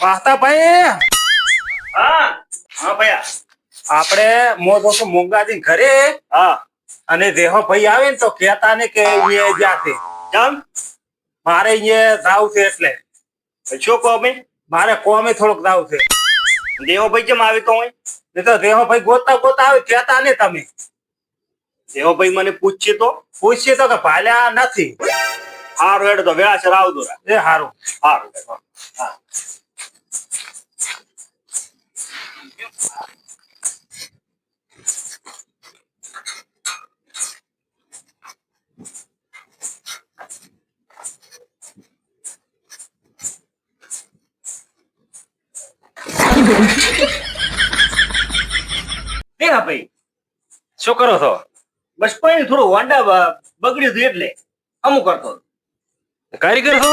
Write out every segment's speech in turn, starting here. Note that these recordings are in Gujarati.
વાહતા ભાઈ. હા હા ભૈયા આપણે મો દોસ્તો મોંઘાજી ઘરે હા. અને રેહો ભાઈ આવે ને તો કહેતા ને કે અહીંયા જાતે કેમ? મારે અહીંયા જાવ છે એટલે. શું કહો અમે મારે કોમે થોડુંક જાવ છે. દેહો ભાઈ કેમ આવી તો હોય નહીં તો દેહો ભાઈ ગોતા ગોતા આવે કહેતા ને તમે. દેવો ભાઈ મને પૂછશે તો? પૂછશે તો કે ભાલ્યા નથી. હારું હેડ તો વેળા સર આવતો રા. એ હારું. હારું હા. ના ભાઈ શું કરો છો? બસ પણ થોડું વાંડા બગડ્યું હતું એટલે. અમુક કરતો હતો. કારીગર હો?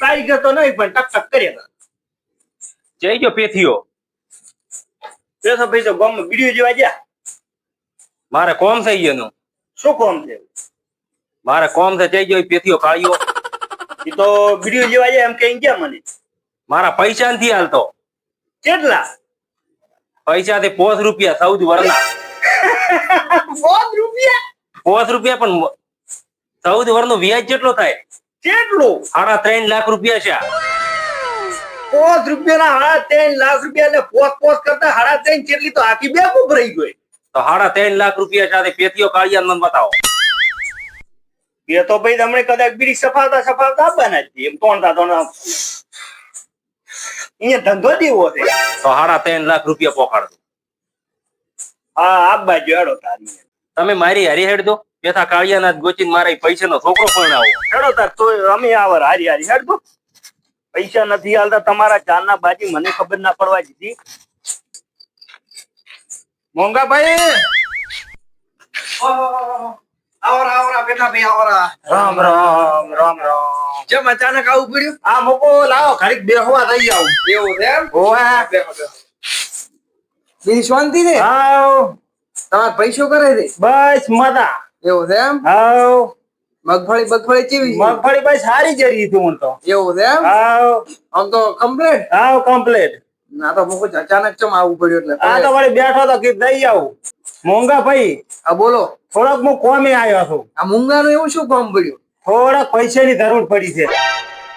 કારીગર તો નહીં પણ ટક ટક કર્યા જઈ ગયો પેથીઓ. પેથો ભાઈ તો ગામમાં બીડીઓ જેવા ગયા. મારે કોમ થઈ ગયો શું કોમ છે? મારે કોમ છે જઈ ગયો પેથીઓ કાળીઓ. એ તો બીડીઓ જેવા જાય એમ કઈ ગયા મને. મારા પૈસા નથી હાલતો. કેટલા? પૈસા થી પોસ રૂપિયા સૌદ વરના. પોસ રૂપિયા? પોસ રૂપિયા પણ સૌથી વરનું વ્યાજ જેટલો થાય? કેટલું? સાડા ત્રણ લાખ રૂપિયા છે પાંચ રૂપિયાના સાડા ત્રણ લાખ રૂપિયા એટલે પોસ પોસ કરતા સાડા ત્રણ કેટલી તો આખી બે રહી ગઈ. તો સાડા ત્રણ લાખ રૂપિયા સાથે પેથીઓ કાળિયા મને બતાવો. એ તો ભાઈ તમને કદાચ બીડી સફાવતા સફાવતા આપવાના જ. એમ તોણતા તોણતા અહીંયા ધંધો દેવો છે. તો સાડા ત્રણ લાખ રૂપિયા પોકાડજો હા આપવા જો હેડો તારી. તમે મારી હરી હેડ દો પેથા કાળિયાના ગોચીને મારા પૈસા નો છોકરો પણ આવો હેડો તાર તો અમે આवर હારી હારી હેડ. પૈસા નથી હાલતા તમારા ચારના બાજી મને ખબર ના પડવા દીધી. મોંઘા ભાઈ આવરા આવરા બેઠા ભાઈ આવરા. રામ રામ રામ રામ. જેમ અચાનક આવું પડ્યું? આ મોકો લાવો ઘડીક બેહવા થઈ આવું. એવું છે એમ? ઓવે બેહો, બેહો. શાંતિ છે આવ. તમારે પૈસો કરે દે. બસ મજા. એવું છે એમ? હાઉ. મગફળી બગફળી ચીવી મગફળી ભાઈ સારી જરી હતી હું તો. એવું છે એમ? હાઉ. આમ તો કમ્પ્લીટ હાઉ કમ્પ્લીટ ના તો મુકું અચાનક ચમ આવવું પડ્યું આ તો એટલે વળી બેઠો તો કે દઈ આવું. મોંઘા ભાઈ આ બોલો. થોડોક હું કોમે આવ્યો છું. આ મૂંગાનું એવું શું કામ પડ્યું? થોડાક પૈસાની જરૂર પડી છે.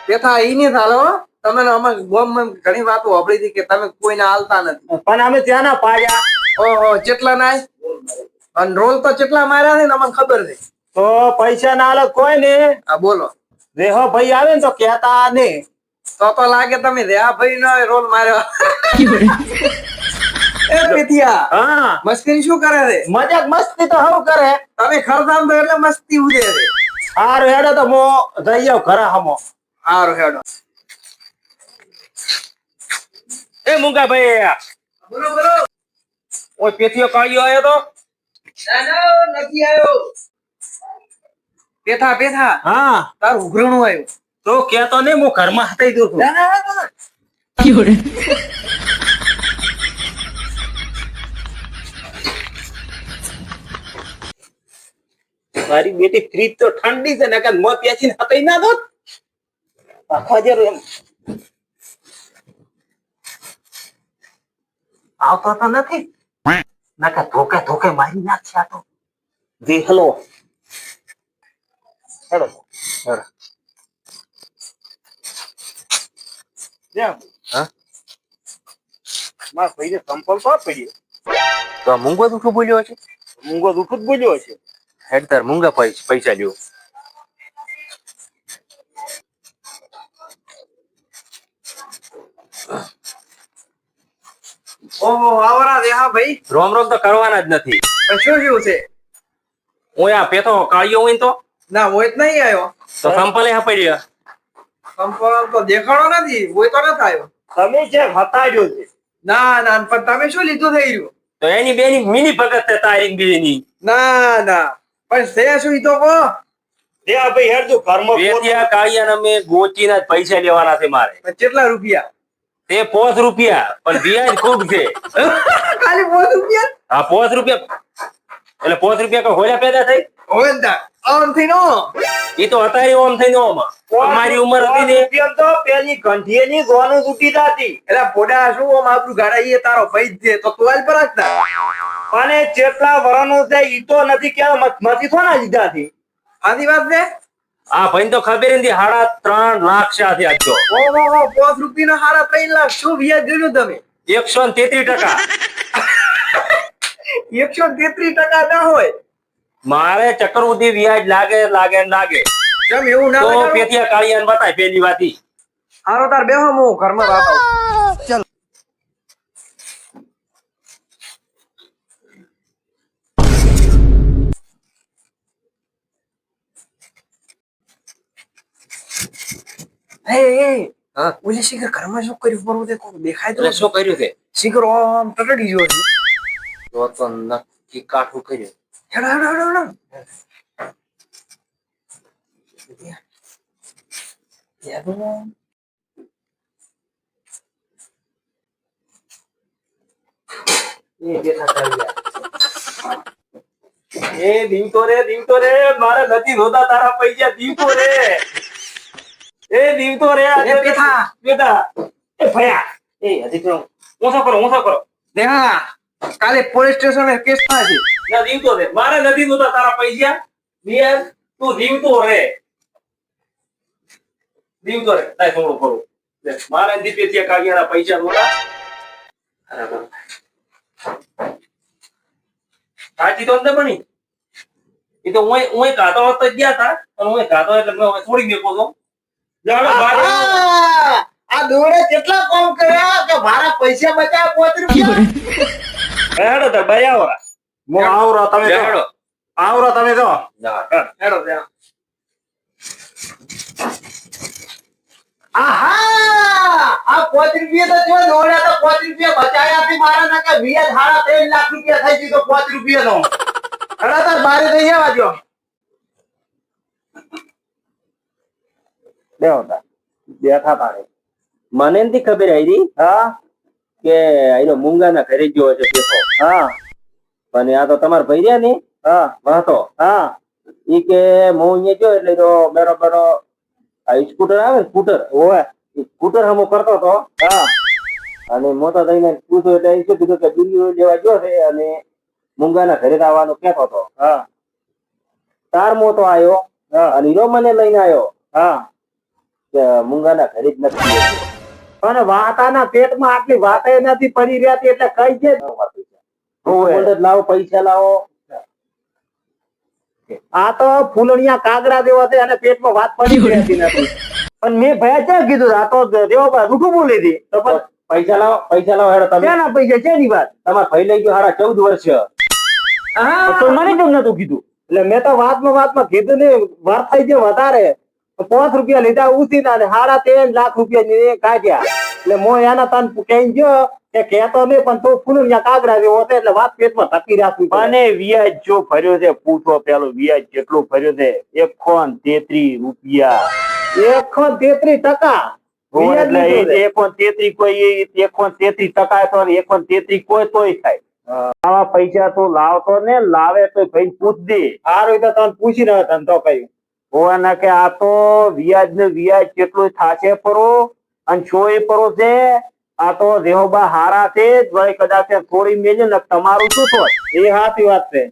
તેથા ઈ નહીં થાલો તમે અમે ગોમ ઘણી વાતો વાપરી હતી કે તમે કોઈને હાલતા નથી. પણ અમે ત્યાં ના પાડ્યા. ઓહો જેટલા નાય અને રોલ તો કેટલા માર્યા છે ને અમને ખબર છે. તો પૈસા ના અલગ કોઈ ને આ બોલો. રેહો ભાઈ આવે ને તો કેતા ને. તો તો લાગે તમે રેહા ભાઈ નો રોલ માર્યો. એ પેથિયા હા. મસ્તી શું કરે છે? મજાક મસ્તી તો હવ કરે? તમે ખરદામ તો એટલે મસ્તી ઉડે છે. હારું હેડો તો મો જઈ આવ ઘરે હમો. હારું હેડો. એ મુંગા ભાઈ બોલો બોલો ઓય પેથીઓ કાળિયો આયો તો. નથી આવ્યો. બેઠા બેઠા. હા. તાર ઉઘરણું આવ્યું. તો કેતો ને હું ઘરમાં હતાઈ દઉં છું. મારી બેટી ફ્રીજ તો ઠંડી છે ને કે મો પેચીને હતાઈ ના દો આખા એમ. આવતો તો નથી. ના કે ધોકે ધોકે મારી નાખશે આ તો. હેડો. હેલો જેમ હા? મારા ભાઈને સંપર્ક તો તો મૂંગો દુઃખું બોલ્યો છે મૂંગો દુઃખું જ બોલ્યો છે હેડ તાર મૂંગા પૈસા પૈસા લ્યો. ઓહો આવરા દેહા ભાઈ. રોમ રોમ તો કરવાના જ નથી. પણ શું શું છે? હું આ પેથો કાળિયો હોય તો? ના હોય જ નહીં આવ્યો. તો સંપલે હા પડ્યો સંપલ તો દેખાડો નથી હોય તો નથી આવ્યો. તમે જે હતાડ્યો છે. ના ના પણ તમે શું લીધું થઈ રહ્યું? તો એની બેની મિની ભગત છે તારી બેની ના ના પણ છે શું ઈ તો કો તે ભાઈ હેડજો ઘરમાં પોત- પેથિયા કાળિયા અમે ગોચીના ના પૈસા લેવાના છે મારે. પણ કેટલા રૂપિયા? તે પોસ રૂપિયા પણ વ્યાજ ખૂબ છે. ખાલી પાંચ રૂપિયા? હા પોસ રૂપિયા. એટલે પોસ રૂપિયા કોઈ હોળ્યા પેદા થઈ? હોય ને. આમ થઈ નો. એ તો અત્યારે ઓમ થઈ નો અમારી ઉંમર હતી ને. તો પેલી ઘંટીએની ગોનું તૂટી જાતી. એટલે પોડા શું ઓમ આપણું ગાડા એ તારો ભાઈ છે તો તું આલ પર રાખતા અને જેટલા વરણો છે ઈ તો નથી કે મથી થોના જીધાથી આની વાત છે? આ ભાઈ તો ખબર નથી સાડા ત્રણ લાખ સાથે આજો ઓહો હો પાંચ રૂપિયા હારા ત્રણ લાખ શું વ્યાજ જોયું તમે? એકસો ને તેત્રીસ ટકા. એકસો તેત્રીસ ટકા ના હોય. મારે ચક્રવૃદ્ધિ વ્યાજ લાગે લાગે લાગે. કેમ એવું ના તો પેથિયા કાળિયાને બતાય પેલી વાતી. હારો તાર બેહો હું ઘરમાં વાત એ એ હા ઓલે શીખર ઘરમાં શું કર્યું બરોબર તે દેખાય તો શું કર્યું છે શીખર આમ ટટડી ગયો છે તો તો નક્કી કાઠું કર્યું હેડો હેડો હેડો હેડો એ બેઠા કાળિયા. એ દીવતો રે દીવતો રે મારે નથી ધોતા તારા પૈસા દીવતો રે એ દીવતો રે એ બેઠા. બેટા એ ભયા. એ હજી તો ઓછો કરો ઓછો કરો. દેહા કાલે પોલીસ સ્ટેશન કેસ થાય છે. ના દીવતો રે મારે નથી જોતા તારા પૈસા. બિયાર તું દીવતો રે દીવતો રે તાય થોડું કરું મારે દીપે ત્યાં કાઢ્યાના પૈસા નોતા બરાબર. સાચી તો અંદર બની. એ તો હું હું કાતો હતો ગયા તા પણ હું કાતો એટલે મેં હવે છોડી આ દોડે કેટલા કામ કર્યા કે મારા પૈસા બચાવ્યા પોત રૂપિયા હેડો તો ભાઈ આવરા હું આવરો તમે. હેડો આવરો તમે જો. હેડો આહા! આ પોત રૂપિયા તો જો દોડ્યા તો પોત રૂપિયા બચાયા થી મારા ના કે વ્યાજ હાડા ત્રણ લાખ રૂપિયા થઈ ગયું તો પોત રૂપિયા નો હડા તાર બારે થઈ જવા જો બેહો તાર. બેઠા તારે મને નથી ખબર આયરી હા. કે આયરો મુંગાના ઘરે ગયો છે પેસો હા. અને આ તો તમારા ભાઈ રહ્યા ને? હા. વાતો હા. ઈ કે હું અહીંયા ગયો એટલે તો બેરો બેરો આ સ્કૂટર આવે સ્કૂટર? ઓય સ્કૂટર હમો કરતો તો હા. અને મોટા થઈને પૂછ્યું એટલે શું કીધું કે દુનિયો લેવા ગયો છે અને મુંગાના ઘરે આવવાનું કહેતો હતો. હા. તાર મોટો આવ્યો અને હીરો મને લઈને આવ્યો હા. મૂંગાના ઘરે જ નથી અને વાતાના પેટમાં આટલી વાતે નથી પડી રહેતી એટલે કઈ છે લાવો પૈસા. લાવો આ તો ફૂલણિયા કાગડા દેવા છે અને પેટમાં વાત પડી રહેતી નથી. પણ મેં ભયા ક્યાં કીધું? આ તો દેવાભાઈ રૂઠું બોલી હતી. તો પણ પૈસા લાવો પૈસા લાવો હેડો તમે. ના પૈસા? છે ની વાત? તમારે ભાઈ લઈ ગયો હારા ચૌદ વર્ષ. તો મને કેમ નતું કીધું? એટલે મેં તો વાતમાં વાતમાં કીધું ને વાત થઈ ગયો વધારે. પાંચ રૂપિયા લીધા ઉસીના ના સાડા ત્રણ લાખ રૂપિયા કાઢ્યા. એટલે મો એના તન કઈ ગયો કે કેતો નહીં પણ તું ત્યાં કાગડા જેવો હતો એટલે વાત પેટમાં ટકી રાખવી અને વ્યાજ જો ભર્યો છે પૂછો પેલો વ્યાજ કેટલું ભર્યો છે? એકસો તેત્રીસ રૂપિયા. એકસો તેત્રી ટકા. એટલે. એકસો કોઈ એકસો તેત્રીસ ટકા તો એકસો તેત્રીસ કોઈ તોય થાય. આવા પૈસા તું લાવતો ને લાવે તો ભાઈ પૂછ દે સારું તો પૂછી રહ્યો ધંધો કર્યો હોવાના કે આ તો વ્યાજ ને વ્યાજ કેટલું થાશે પરો અને છો એ પરો છે? આ તો રેહોબા હારા છે ભાઈ કદાચ થોડી મેલ્યું ને તમારું શું થોય એ સાચી વાત છે.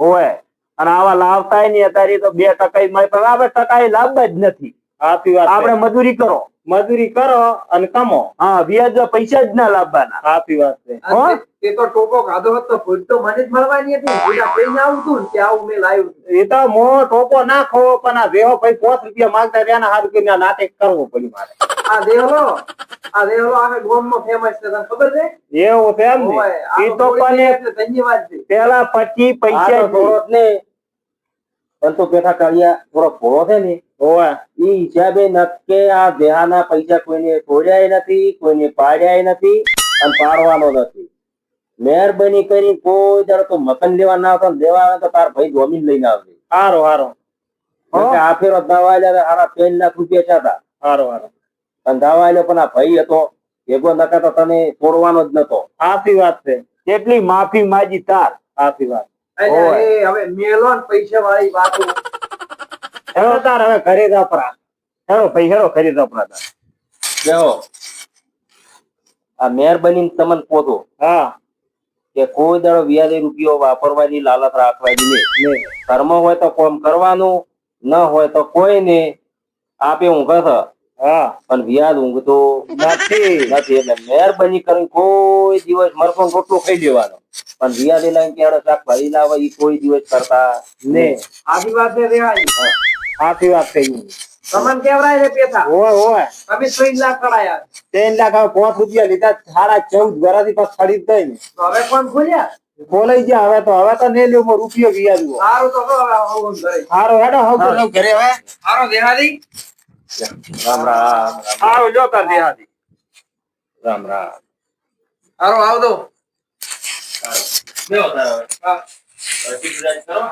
હોય અને આવા લાવતા નહીં અત્યારે તો બે ટકા મળે પણ આપણે ટકા લાવવા જ નથી. સાચી વાત આપણે આપણે મજૂરી કરો. મજૂરી કરો અને કમો. હા વ્યાજ પૈસા જ ના લાવવાના સાચી વાત છે. હો? તે તો ટોકો ખાધો હતો ભૂલ તો મને જ મળવાની હતી. પેલા કઈને આવું તું ને કે આવું મેં લાવ્યું એ તો મો ટોપો નાખો પણ આ વેહો ભાઈ પાંચ રૂપિયા માંગતા રહ્યા ને હારું કરીને નાટક કરવો પડ્યું મારે. આ દેહલો આ દેહલો આખા ગામમાં ફેમસ છે તને ખબર છે? એવું છે એમ ને? ઓય, તો પણ ધન્યવાદ છે. પેલા પચીસ પૈસા થોડોક ને પણ તો પેઠા કાળિયા થોડો ભોળો છે ને ઓય. એ હિસાબે નક્કે આ દેહાના પૈસા કોઈને તોડ્યાય નથી કોઈને પાડ્યાય નથી અને પાડવાનો નથી. મહેરબાની કરી કોઈ દાડો તો મકાન લેવા ના આવતો લેવા આવે તો તાર ભાઈ જમીન લઈને આવજે. હારો હારો. આ ફેરો દાવા લે હારા ત્રણ લાખ રૂપિયા ચાતા હારો હારો. અને દાવા લે પણ આ ભાઈ હતો ભેગો નકા તો તને છોડવાનો જ નતો. સાચી વાત છે. કેટલી માફી માજી તાર. સાચી વાત. હવે મેલો પૈસા વાળી વાત. હેરો તાર હવે ઘરે જાપરા હેરો ભાઈ હેરો ઘરે જાપરા તાર. જો આ મહેરબાની તમને પોતો. હા. કે કોઈ દળ વ્યાજે રૂપિયો વાપરવાની લાલચ રાખવાની નહીં. કર્મ હોય તો કોમ કરવાનું ન હોય તો કોઈ ને આપે ઊંઘે છે પણ વ્યાજ ઊંઘતો નથી. નથી એટલે મહેરબાની કરીને કોઈ દિવસ મરકો રોટલો ખાઈ લેવાનો. પણ વ્યાજ લઈને ક્યારે ભરી લાવે એ કોઈ દિવસ કરતા ને આવી વાત રેવાજી. સાચી વાત કહી તમને કેવરાય છે પેથા? તમે લાખ કરાયા ત્રણ લાખ હવે પાંચ રૂપિયા લીધા સાડા ચૌદ વરાથી પાછ ખરીદ થઈ ને તો હવે કોણ ખોલ્યા બોલાઈ ગયા હવે તો હવે તો નહીં લેવું રૂપિયો ગયા જુઓ સારું તો હવે ઘરે. સારો હેડો હવે ઘરે. હવે. સારો દેહાદી. રામ રામ આવો જો તાર દેહાદી. રામ રામ. સારો આવ દો. બેહો તારા હવે. હા. કરો.